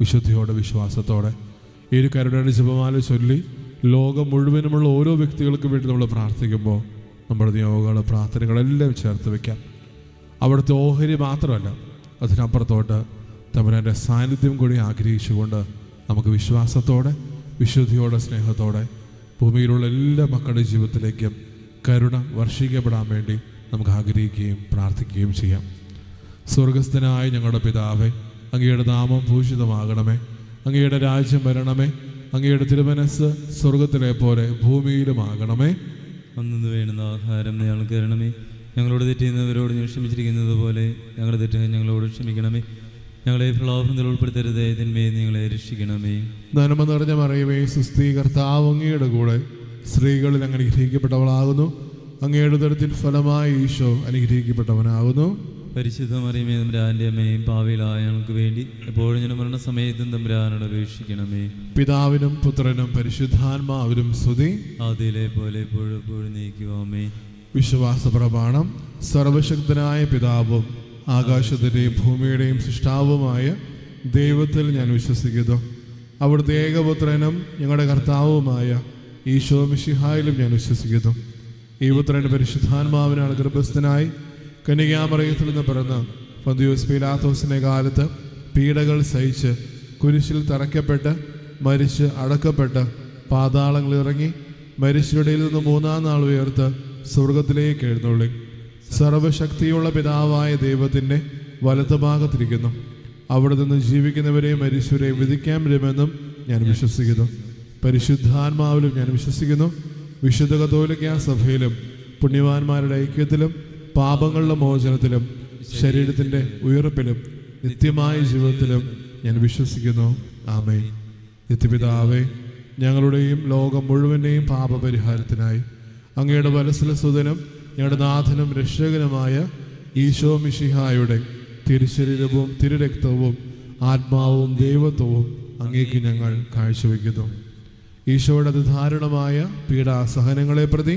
വിശുദ്ധിയോടെ വിശ്വാസത്തോടെ. ഈ ഒരു കരുണയുടെ ജപമാല ചൊല്ലി ലോകം മുഴുവനുമുള്ള ഓരോ വ്യക്തികൾക്കും വേണ്ടി നമ്മൾ പ്രാർത്ഥിക്കുമ്പോൾ നമ്മുടെ നിയോഗങ്ങൾ പ്രാർത്ഥനകളെല്ലാം ചേർത്ത് വയ്ക്കാം അവിടുത്തെ ഓഹരി മാത്രമല്ല അതിനപ്പുറത്തോട്ട് തമ്പുരാന്റെ സാന്നിധ്യം കൂടി ആഗ്രഹിച്ചുകൊണ്ട് നമുക്ക് വിശ്വാസത്തോടെ വിശുദ്ധിയോടെ സ്നേഹത്തോടെ ഭൂമിയിലുള്ള എല്ലാ മക്കളുടെ ജീവിതത്തിലേക്കും കരുണ വർഷിക്കപ്പെടാൻ വേണ്ടി നമുക്ക് ആഗ്രഹിക്കുകയും പ്രാർത്ഥിക്കുകയും ചെയ്യാം. സ്വർഗസ്ഥനായ ഞങ്ങളുടെ പിതാവേ അങ്ങയുടെ നാമം ഭൂഷിതമാകണമേ. അങ്ങയുടെ രാജ്യം വരണമേ. അങ്ങയുടെ തിരുമനസ് സ്വർഗത്തിലെ പോലെ ഭൂമിയിലും ആകണമേ അന്നു വേണ്ടുന്ന ആഹാരം ഞങ്ങൾക്ക് തരണമേ. ഞങ്ങളോട് തെറ്റിയുന്നവരോട് ഞങ്ങൾ ക്ഷമിച്ചിരിക്കുന്നത് പോലെ ഞങ്ങളുടെ തെറ്റുകൾ ഞങ്ങളോട് ക്ഷമിക്കണമേ. ഞങ്ങളെ പ്രലോഭനത്തിൽ ഉൾപ്പെടുത്തരുതേ. തിന്മേ നിങ്ങളെ രക്ഷിക്കണമേ. നന്മ നിറഞ്ഞ മറിയമേ സുസ്ഥീ കർത്താവ് അങ്ങയുടെ കൂടെ സ്ത്രീകളിൽ അങ്ങനെ ഗ്രഹിക്കപ്പെട്ടവളാകുന്നു അങ്ങയുടെ തരത്തിൽ ഫലമായി ഈശോ അനുഗ്രഹിക്കപ്പെട്ടവനാകുന്നു. പരിശുദ്ധ മറിയമേ തമ്പുരാന്റെ അമ്മയും പാവിലായ ഞങ്ങൾക്ക് വേണ്ടി എപ്പോഴും ഞാൻ മരണസമയത്തും തമ്പുരാനോട് അപേക്ഷിക്കണമേ. പിതാവിനും പുത്രനും പരിശുദ്ധാത്മാവിനും സ്തുതി. ആദ്യയിലെ പോലെ എപ്പോഴും എപ്പോഴും നീക്കുവാമേ വിശ്വാസ പ്രമാണം സർവശക്തനായ പിതാവും ആകാശത്തിന്റെയും ഭൂമിയുടെയും സൃഷ്ടാവുമായ ദൈവത്തിൽ ഞാൻ വിശ്വസിക്കുന്നു. അവിടുത്തെ ഏകപുത്രനും ഞങ്ങളുടെ കർത്താവുമായ ഈശോ മിഷിഹായിലും ഞാൻ വിശ്വസിക്കുന്നു. ഈ പുത്രന്റെ പരിശുദ്ധാത്മാവിനാണ് ഗർഭസ്ഥനായി കന്യകാമറയത്തിൽ നിന്ന് പിറന്ന് പന്തിയോസ് പീലാത്തോസിന്റെ കാലത്ത് പീഡകൾ സഹിച്ച് കുരിശിൽ തറയ്ക്കപ്പെട്ട് മരിച്ച് അടക്കപ്പെട്ട് പാതാളങ്ങളിൽ ഇറങ്ങി മരിച്ചവരുടെ നിന്ന് മൂന്നാം നാൾ ഉയർത്ത് സ്വർഗത്തിലേക്ക് എഴുന്നള്ളി. സർവശക്തിയുള്ള പിതാവായ ദൈവത്തിന്റെ വലത്തുഭാഗത്തിരിക്കുന്നു അവിടെ നിന്ന് ജീവിക്കുന്നവരെയും മരിച്ചവരെയും വിധിക്കാൻ വരുമെന്നും ഞാൻ വിശ്വസിക്കുന്നു. പരിശുദ്ധാത്മാവിലും ഞാൻ വിശ്വസിക്കുന്നു. വിശുദ്ധ കത്തോലിക്ക സഭയിലും പുണ്യവാന്മാരുടെ ഐക്യത്തിലും പാപങ്ങളുടെ മോചനത്തിലും ശരീരത്തിന്റെ ഉയർപ്പിലും നിത്യമായ ജീവിതത്തിലും ഞാൻ വിശ്വസിക്കുന്നു. ആമേ നിത്യപിതാവേ ഞങ്ങളുടെയും ലോകം മുഴുവനെയും പാപപരിഹാരത്തിനായി അങ്ങയുടെ വലസല സുതനും ഞങ്ങളുടെ നാഥനും രക്ഷകനുമായ ഈശോ മിഷിഹായുടെ തിരുശരീരവും തിരുരക്തവും ആത്മാവും ദൈവത്വവും അങ്ങേക്ക് ഞങ്ങൾ കാഴ്ചവെക്കുന്നു. ഈശോയുടെ അതിധാരണമായ പീഡാസഹനങ്ങളെ പ്രതി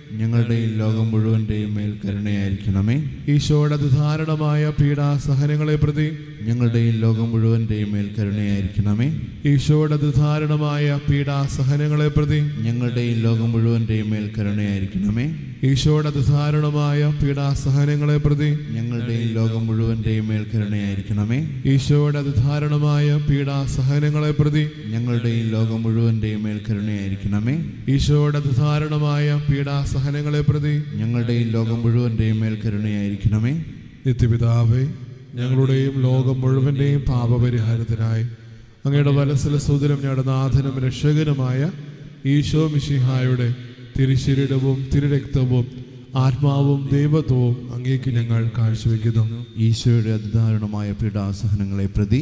ഞങ്ങളുടെ ഈ ലോകം മുഴുവന്റെയും മേൽ കരുണയായിരിക്കണമേ. ഈശോയുടെ അതിധാരണമായ പീഡാസഹനങ്ങളെ പ്രതി ഞങ്ങളുടെ ഈ ലോകം മുഴുവന്റെയും മേൽ കരുണയായിരിക്കണമേ. ഈശോയുടെ അതിധാരണമായ പീഡാസഹനങ്ങളെ പ്രതി ഞങ്ങളുടെ ഈ ലോകം മുഴുവന്റെയും മേൽ കരുണയായിരിക്കണമേ. ഈശോയുടെ അതിധാരണമായ പീഡാസഹനങ്ങളെ പ്രതി ഞങ്ങളുടെ ഈ ലോകം മുഴുവന്റെയും മേൽ കരുണയായിരിക്കണമേ. ഈശോയുടെ അതിധാരണമായ പീഡാസഹനങ്ങളെ പ്രതി ഞങ്ങളുടെ ഈ ലോകം മുഴുവന്റെയും മേൽ കരുണയായിരിക്കണമേ. ഈശോയുടെ അതിധാരണമായ പീഡാസഹനങ്ങളെ പ്രതി ഞങ്ങളുടെയും ലോകം മുഴുവന്റെയും മേൽ കരുണയായിരിക്കണമേ. നിത്യപിതാവേ ഞങ്ങളുടെയും ലോകം മുഴുവന്റെയും പാപപരിഹാരത്തിനായി അങ്ങയുടെ വലസല സുതരം ഞങ്ങളുടെ നാഥനും രക്ഷകനുമായ ഈശോ മിശിഹായുടെ തിരുശരീരവും തിരുരക്തവും ആത്മാവും ദൈവത്വവും അങ്ങേക്ക് ഞങ്ങൾ കാഴ്ചവെക്കുന്നു. ഈശോയുടെ അതിദാരുണമായ പീഡാസഹനങ്ങളെ പ്രതി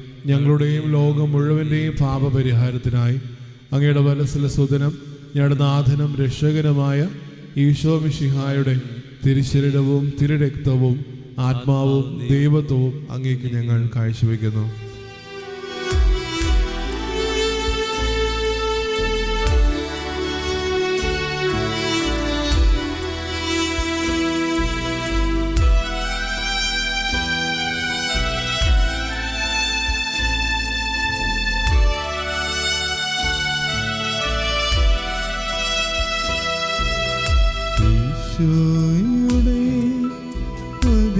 ഞങ്ങളുടെയും ലോകം മുഴുവന്റെയും പാപപരിഹാരത്തിനായി അങ്ങയുടെ വലസല സുതനം ഞങ്ങളുടെ നാഥനും രക്ഷകനുമായ ഈശോ മിഷിഹായുടെ തിരുശരീരവും തിരുരക്തവും ആത്മാവും ദൈവത്വവും അങ്ങേക്ക് ഞങ്ങൾ കാഴ്ചവെക്കുന്നു.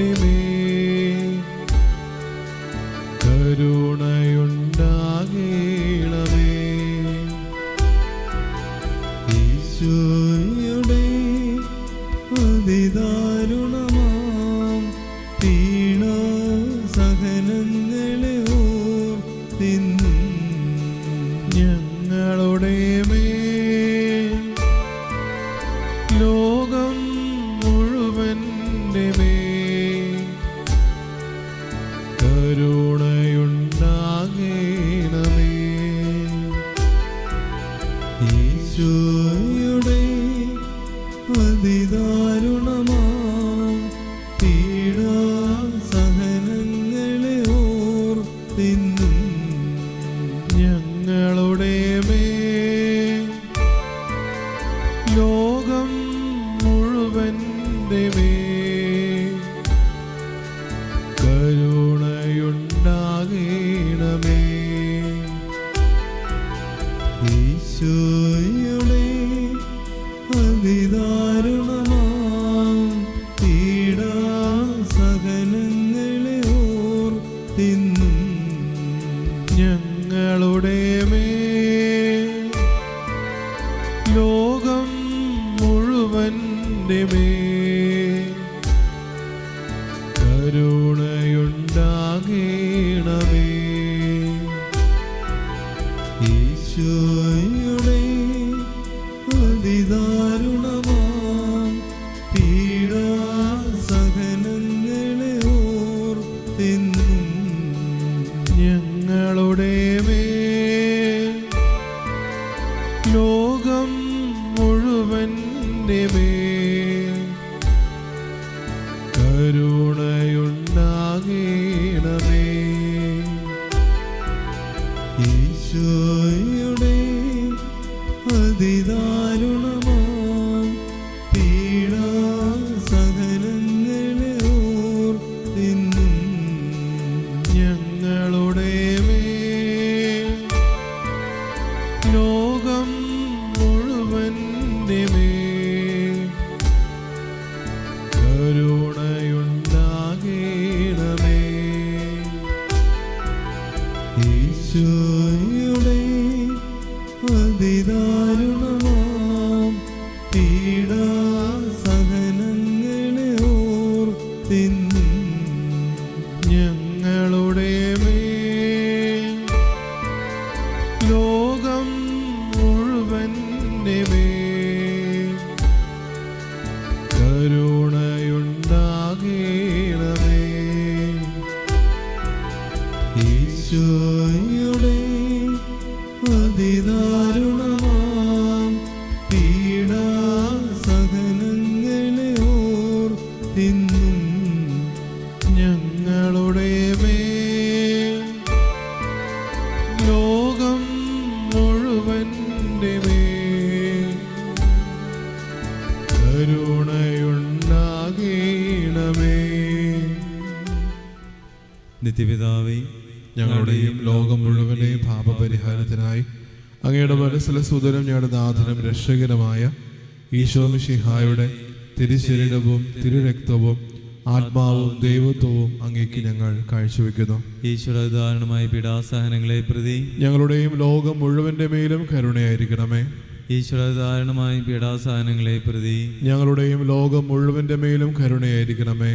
me. എന്നും enemy. നിത്യപിതാവേ ഞങ്ങളുടെയും ലോകം മുഴുവനെയും പാപപരിഹാരത്തിനായി അങ്ങയുടെ മനസ്സിലെ സുതരം ഞങ്ങളുടെ നാഥനം രക്ഷകരമായ ഈശോമിഷിഹായുടെ തിരുശരീരവും തിരുരക്തവും ആത്മാവും ദൈവത്വവും അങ്ങേക്ക് ഞങ്ങൾ കാഴ്ചവെക്കുന്നു. ഈശ്വരധാരണമായ പീഡാസഹനങ്ങളെ പ്രതി ഞങ്ങളുടെയും ലോകം മുഴുവന്റെ മേലും കരുണയായിരിക്കണമേ. ഈശ്വരധാരണമായ പീഡാസഹനങ്ങളെ പ്രതി ഞങ്ങളുടെയും ലോകം മുഴുവന്റെ മേലും കരുണയായിരിക്കണമേ.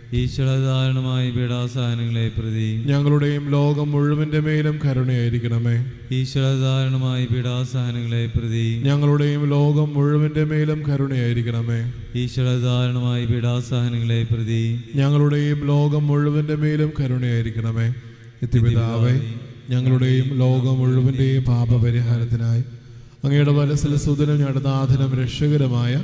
ഈശ്വരധാരണമായ പീഡാസഹനങ്ങളെ പ്രതി. ഞങ്ങളുടെയും ലോകം മുഴുവന്റെ മേലും കരുണയായിരിക്കണമേ. ഈശ്വരധാരണമായ പീഡാസഹനങ്ങളെ പ്രതി. ഞങ്ങളുടെയും ലോകം മുഴുവന്റെ മേലും കരുണയായിരിക്കണമേ. ഈശ്വരധാരണമായ പീഡാസഹനങ്ങളെ പ്രതി. ഞങ്ങളുടെയും ലോകം മുഴുവന്റെ മേലും കരുണയായിരിക്കണമേ. എത്തിപിതാവേ ഞങ്ങളുടെയും ലോകം മുഴുവന്റെയും പാപപരിഹാരത്തിനായി അങ്ങയുടെ വലസല സുതനും ഞടനാഥനും രക്ഷകരമായ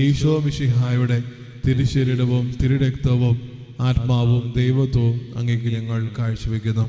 ഈശോ മിഷിഹായുടെ തിരുശരീരവും തിരുരക്തവും ആത്മാവും ദൈവത്വവും അങ്ങേക്ക് ഞങ്ങൾ കാഴ്ചവെക്കുന്നു.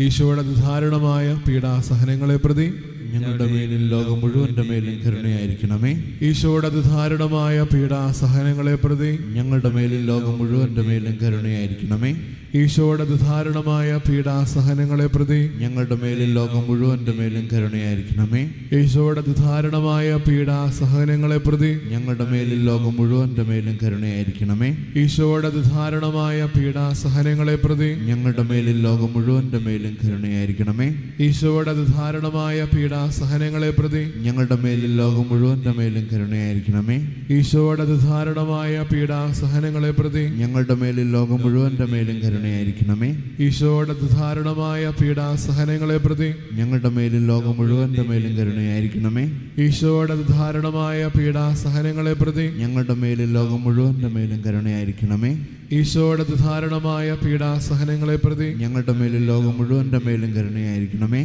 ഈശോയുടെ ധാരണമായ പീഡാസഹനങ്ങളെ പ്രതി ഞങ്ങളുടെ മേലും ലോകം മുഴുവന്റെ മേലും കരുണയായിരിക്കണമേ. ഈശോയുടെ ധാരണമായ പീഡാസഹനങ്ങളെ പ്രതി ഞങ്ങളുടെ മേലും ലോകം മുഴുവന്റെ മേലും കരുണയായിരിക്കണമേ. ഈശോയുടെ ധാരണമായ പീഡാസഹനങ്ങളെ പ്രതി ഞങ്ങളുടെ മേലും ലോകം മുഴുവന്റെ മേലും കരുണയായിരിക്കണമേ. ഈശോയുടെ ധാരണമായ പീഡാസഹനങ്ങളെ പ്രതി ഞങ്ങളുടെ മേലും ലോകം മുഴുവന്റെ മേലും കരുണയായിരിക്കണമേ. ഈശോയുടെ ധാരണമായ പീഡാസഹനങ്ങളെ പ്രതി ഞങ്ങളുടെ മേലും ലോകം മുഴുവന്റെ മേലും കരുണയായിരിക്കണമേ. ഈശോയുടെ ധാരണമായ പീഡാസഹനങ്ങളെ പ്രതി ഞങ്ങളുടെ മേലും ലോകം മുഴുവന്റെ മേലും കരുണയായിരിക്കണമേ. ഈശോയുടെ ധാരണമായ പീഡാസഹനങ്ങളെ പ്രതി ഞങ്ങളുടെ മേലും ലോകം മുഴുവന്റെ മേലും കരുണയായിരിക്കണമേ. ഈശോയുടെ ധാരണമായ പീഡാസഹനങ്ങളെ പ്രതി ഞങ്ങളുടെ മേലും ലോകം മുഴുവന്റെ മേലും കരുണയായിരിക്കണമേ. ഈശോയുടെ ധാരണമായ പീഡാസഹനങ്ങളെ പ്രതി ഞങ്ങളുടെ മേലും ലോകം മുഴുവന്റെ മേലും കരുണയായിരിക്കണമേ. ഈശോയുടെ ധാരണമായ പീഡാസഹനങ്ങളെ പ്രതി ഞങ്ങളുടെ മേലും ലോകം മുഴുവന്റെ മേലും കരുണയായിരിക്കണമേ.